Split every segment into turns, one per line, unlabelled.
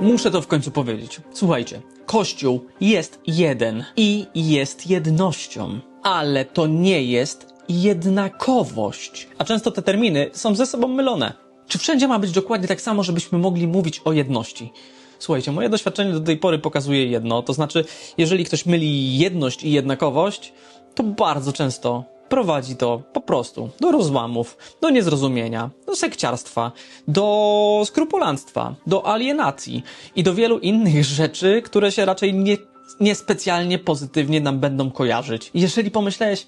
Muszę to w końcu powiedzieć. Słuchajcie, Kościół jest jeden i jest jednością, ale to nie jest jednakowość. A często te terminy są ze sobą mylone. Czy wszędzie ma być dokładnie tak samo, żebyśmy mogli mówić o jedności? Słuchajcie, moje doświadczenie do tej pory pokazuje jedno, to znaczy, jeżeli ktoś myli jedność i jednakowość, to bardzo często prowadzi to po prostu do rozłamów, do niezrozumienia, do sekciarstwa, do skrupulanstwa, do alienacji i do wielu innych rzeczy, które się raczej nie, niespecjalnie pozytywnie nam będą kojarzyć. Jeżeli pomyślałeś,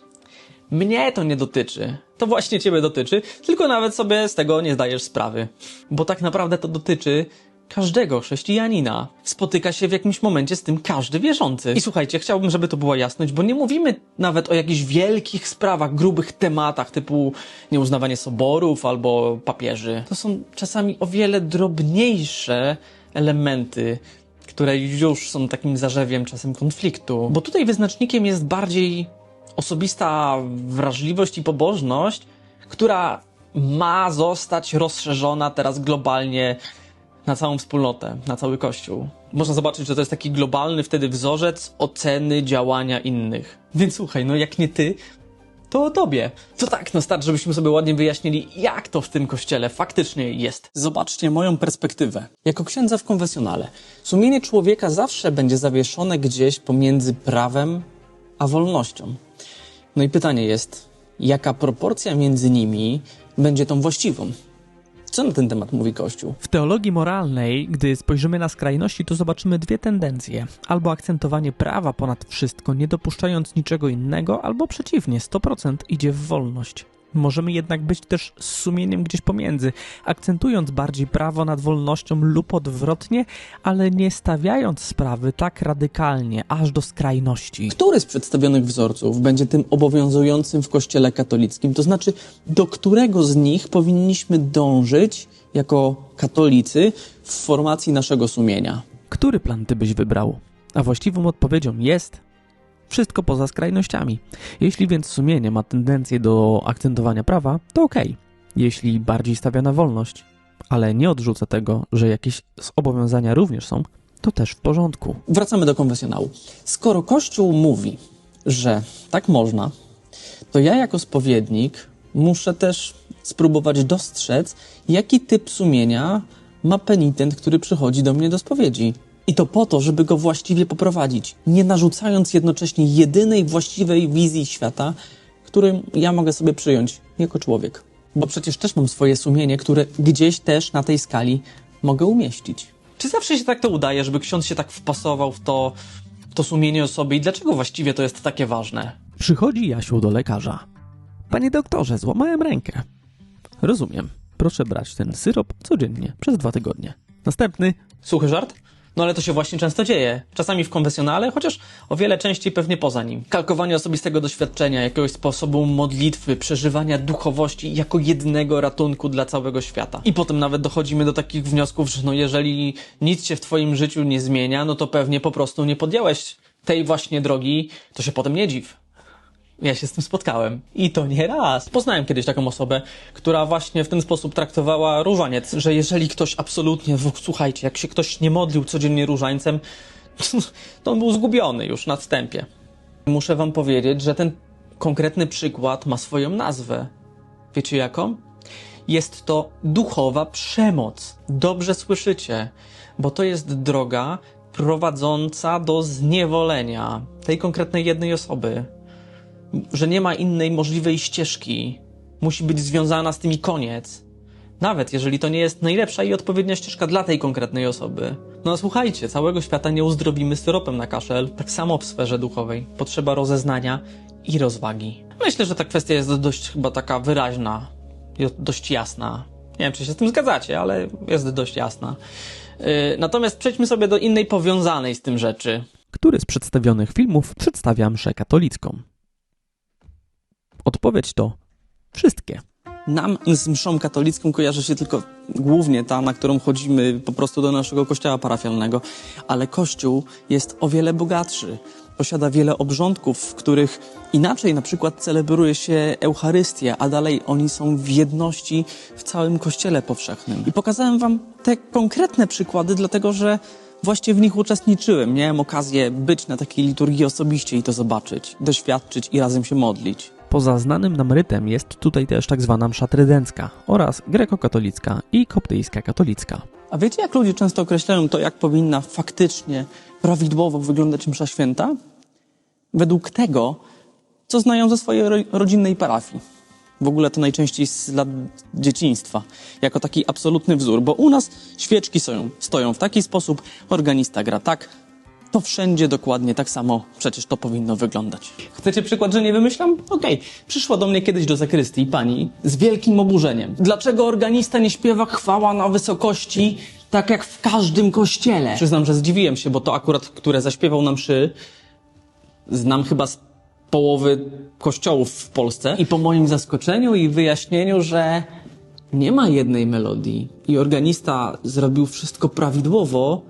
mnie to nie dotyczy. To właśnie ciebie dotyczy, tylko nawet sobie z tego nie zdajesz sprawy. Bo tak naprawdę to dotyczy każdego chrześcijanina. Spotyka się w jakimś momencie z tym każdy wierzący. I słuchajcie, chciałbym, żeby to była jasność, bo nie mówimy nawet o jakichś wielkich sprawach, grubych tematach typu nieuznawanie soborów albo papieży. To są czasami o wiele drobniejsze elementy, które już są takim zarzewiem czasem konfliktu. Bo tutaj wyznacznikiem jest bardziej osobista wrażliwość i pobożność, która ma zostać rozszerzona teraz globalnie na całą wspólnotę, na cały Kościół. Można zobaczyć, że to jest taki globalny wtedy wzorzec oceny działania innych. Więc słuchaj, no jak nie ty, to o tobie. To tak, no start, żebyśmy sobie ładnie wyjaśnili, jak to w tym kościele faktycznie jest. Zobaczcie moją perspektywę. Jako księdza w konfesjonale, sumienie człowieka zawsze będzie zawieszone gdzieś pomiędzy prawem a wolnością. No i pytanie jest, jaka proporcja między nimi będzie tą właściwą? Co na ten temat mówi Kościół?
W teologii moralnej, gdy spojrzymy na skrajności, to zobaczymy dwie tendencje. Albo akcentowanie prawa ponad wszystko, nie dopuszczając niczego innego, albo przeciwnie, 100% idzie w wolność. Możemy jednak być też z sumieniem gdzieś pomiędzy, akcentując bardziej prawo nad wolnością lub odwrotnie, ale nie stawiając sprawy tak radykalnie, aż do skrajności.
Który z przedstawionych wzorców będzie tym obowiązującym w Kościele katolickim? To znaczy, do którego z nich powinniśmy dążyć jako katolicy w formacji naszego sumienia?
Który plan ty byś wybrał? A właściwą odpowiedzią jest wszystko poza skrajnościami. Jeśli więc sumienie ma tendencję do akcentowania prawa, to okej. Jeśli bardziej stawia na wolność, ale nie odrzuca tego, że jakieś zobowiązania również są, to też w porządku.
Wracamy do konfesjonału. Skoro Kościół mówi, że tak można, to ja jako spowiednik muszę też spróbować dostrzec, jaki typ sumienia ma penitent, który przychodzi do mnie do spowiedzi. I to po to, żeby go właściwie poprowadzić, nie narzucając jednocześnie jedynej właściwej wizji świata, którym ja mogę sobie przyjąć jako człowiek. Bo przecież też mam swoje sumienie, które gdzieś też na tej skali mogę umieścić. Czy zawsze się tak to udaje, żeby ksiądz się tak wpasował w to, w to sumienie osoby i dlaczego właściwie to jest takie ważne?
Przychodzi Jasiu do lekarza. Panie doktorze, złamałem rękę. Rozumiem. Proszę brać ten syrop codziennie przez dwa tygodnie. Następny.
Suchy żart? No ale to się właśnie często dzieje. Czasami w konfesjonale, chociaż o wiele częściej pewnie poza nim. Kalkowanie osobistego doświadczenia, jakiegoś sposobu modlitwy, przeżywania duchowości jako jednego ratunku dla całego świata. I potem nawet dochodzimy do takich wniosków, że no jeżeli nic się w twoim życiu nie zmienia, no to pewnie po prostu nie podjąłeś tej właśnie drogi, to się potem nie dziw. Ja się z tym spotkałem. I to nie raz. Poznałem kiedyś taką osobę, która właśnie w ten sposób traktowała różaniec, że jeżeli ktoś absolutnie, słuchajcie, jak się ktoś nie modlił codziennie różańcem, to on był zgubiony już na wstępie. Muszę wam powiedzieć, że ten konkretny przykład ma swoją nazwę. Wiecie jaką? Jest to duchowa przemoc. Dobrze słyszycie, bo to jest droga prowadząca do zniewolenia tej konkretnej jednej osoby że nie ma innej możliwej ścieżki. Musi być związana z tym i koniec. Nawet jeżeli to nie jest najlepsza i odpowiednia ścieżka dla tej konkretnej osoby. No słuchajcie, całego świata nie uzdrowimy syropem na kaszel. Tak samo w sferze duchowej. Potrzeba rozeznania i rozwagi. Myślę, że ta kwestia jest dość chyba taka wyraźna dość jasna. Nie wiem, czy się z tym zgadzacie, ale jest dość jasna. Yy, natomiast przejdźmy sobie do innej powiązanej z tym rzeczy.
Który z przedstawionych filmów przedstawia mszę katolicką? Odpowiedź to wszystkie.
Nam z mszą katolicką kojarzy się tylko głównie ta, na którą chodzimy po prostu do naszego kościoła parafialnego, ale kościół jest o wiele bogatszy. Posiada wiele obrządków, w których inaczej na przykład celebruje się Eucharystię, a dalej oni są w jedności w całym kościele powszechnym. I pokazałem wam te konkretne przykłady, dlatego że właśnie w nich uczestniczyłem. Miałem okazję być na takiej liturgii osobiście i to zobaczyć, doświadczyć i razem się modlić.
Poza znanym nam rytem jest tutaj też tak zwana msza trydencka oraz grekokatolicka i koptyjska katolicka.
A wiecie, jak ludzie często określają to, jak powinna faktycznie, prawidłowo wyglądać msza święta? Według tego, co znają ze swojej ro- rodzinnej parafii. W ogóle to najczęściej z lat dzieciństwa, jako taki absolutny wzór, bo u nas świeczki stoją, stoją w taki sposób, organista gra tak, to wszędzie dokładnie tak samo przecież to powinno wyglądać. Chcecie przykład, że nie wymyślam? Okej. Przyszła do mnie kiedyś do zakrystii pani z wielkim oburzeniem. Dlaczego organista nie śpiewa chwała na wysokości, tak jak w każdym kościele? Przyznam, że zdziwiłem się, bo to akurat, które zaśpiewał nam mszy, znam chyba z połowy kościołów w Polsce. I po moim zaskoczeniu i wyjaśnieniu, że nie ma jednej melodii i organista zrobił wszystko prawidłowo,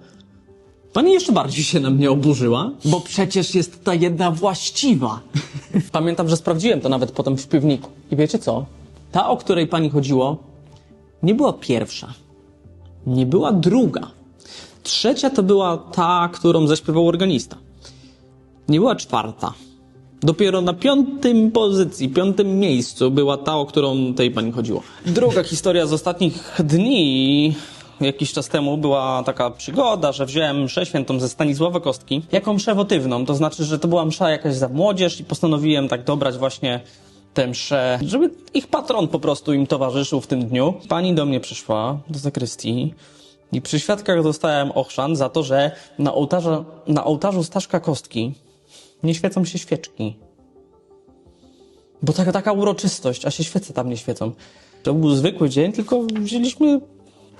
Pani jeszcze bardziej się na mnie oburzyła, bo przecież jest ta jedna właściwa. Pamiętam, że sprawdziłem to nawet potem w śpiewniku. I wiecie co? Ta, o której pani chodziło, nie była pierwsza. Nie była druga. Trzecia to była ta, którą zaśpiewał organista. Nie była czwarta. Dopiero na piątym pozycji, piątym miejscu była ta, o którą tej pani chodziło. Druga historia z ostatnich dni. Jakiś czas temu była taka przygoda, że wziąłem mszę świętą ze Stanisława Kostki jako mszę wotywną. To znaczy, że to była msza jakaś za młodzież i postanowiłem tak dobrać właśnie tę mszę, żeby ich patron po prostu im towarzyszył w tym dniu. Pani do mnie przyszła do zakrystii i przy świadkach dostałem ochrzan za to, że na ołtarzu, na ołtarzu Staszka Kostki nie świecą się świeczki. Bo taka, taka uroczystość, a się świece tam nie świecą. To był zwykły dzień, tylko wzięliśmy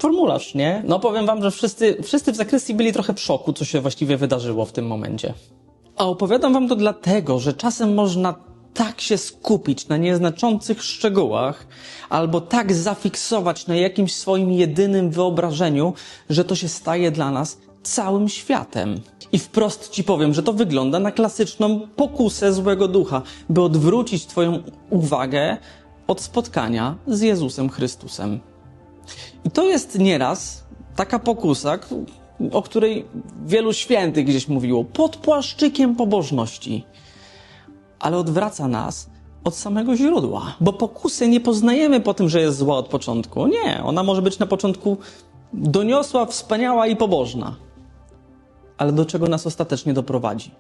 formularz, nie? No powiem wam, że wszyscy, wszyscy w zakrystii byli trochę w szoku, co się właściwie wydarzyło w tym momencie. A opowiadam wam to dlatego, że czasem można tak się skupić na nieznaczących szczegółach, albo tak zafiksować na jakimś swoim jedynym wyobrażeniu, że to się staje dla nas całym światem. I wprost ci powiem, że to wygląda na klasyczną pokusę złego ducha, by odwrócić Twoją uwagę od spotkania z Jezusem Chrystusem. I to jest nieraz taka pokusa, o której wielu świętych gdzieś mówiło, pod płaszczykiem pobożności, ale odwraca nas od samego źródła. Bo pokusy nie poznajemy po tym, że jest zła od początku. Nie, ona może być na początku doniosła, wspaniała i pobożna. Ale do czego nas ostatecznie doprowadzi?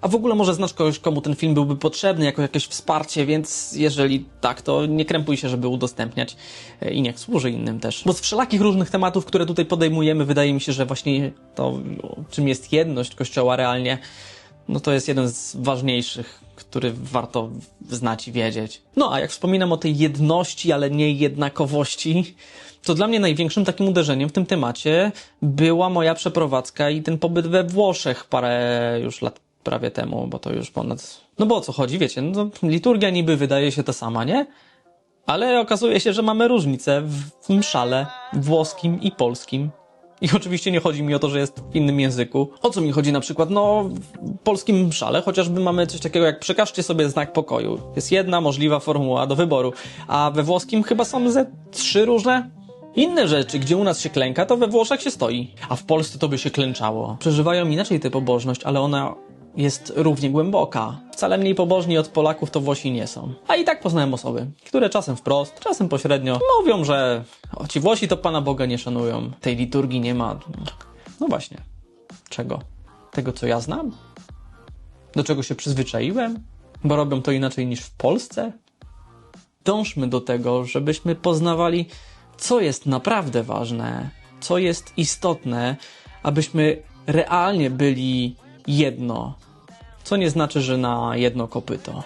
A w ogóle może znasz kogoś, komu ten film byłby potrzebny, jako jakieś wsparcie, więc jeżeli tak, to nie krępuj się, żeby udostępniać e, i niech służy innym też. Bo z wszelakich różnych tematów, które tutaj podejmujemy, wydaje mi się, że właśnie to, czym jest jedność Kościoła realnie, no to jest jeden z ważniejszych, który warto znać i wiedzieć. No a jak wspominam o tej jedności, ale nie jednakowości, to dla mnie największym takim uderzeniem w tym temacie była moja przeprowadzka i ten pobyt we Włoszech parę już lat prawie temu, bo to już ponad... No bo o co chodzi, wiecie, no liturgia niby wydaje się ta sama, nie? Ale okazuje się, że mamy różnicę w mszale włoskim i polskim. I oczywiście nie chodzi mi o to, że jest w innym języku. O co mi chodzi na przykład? No, w polskim mszale chociażby mamy coś takiego jak przekażcie sobie znak pokoju. Jest jedna możliwa formuła do wyboru. A we włoskim chyba są ze trzy różne inne rzeczy. Gdzie u nas się klęka, to we Włoszech się stoi. A w Polsce to by się klęczało. Przeżywają inaczej tę pobożność, ale ona jest równie głęboka. Wcale mniej pobożni od Polaków to Włosi nie są. A i tak poznałem osoby, które czasem wprost, czasem pośrednio mówią, że ci Włosi to Pana Boga nie szanują. Tej liturgii nie ma. No właśnie. Czego? Tego, co ja znam? Do czego się przyzwyczaiłem? Bo robią to inaczej niż w Polsce? Dążmy do tego, żebyśmy poznawali, co jest naprawdę ważne, co jest istotne, abyśmy realnie byli jedno. Co nie znaczy, że na jedno kopyto.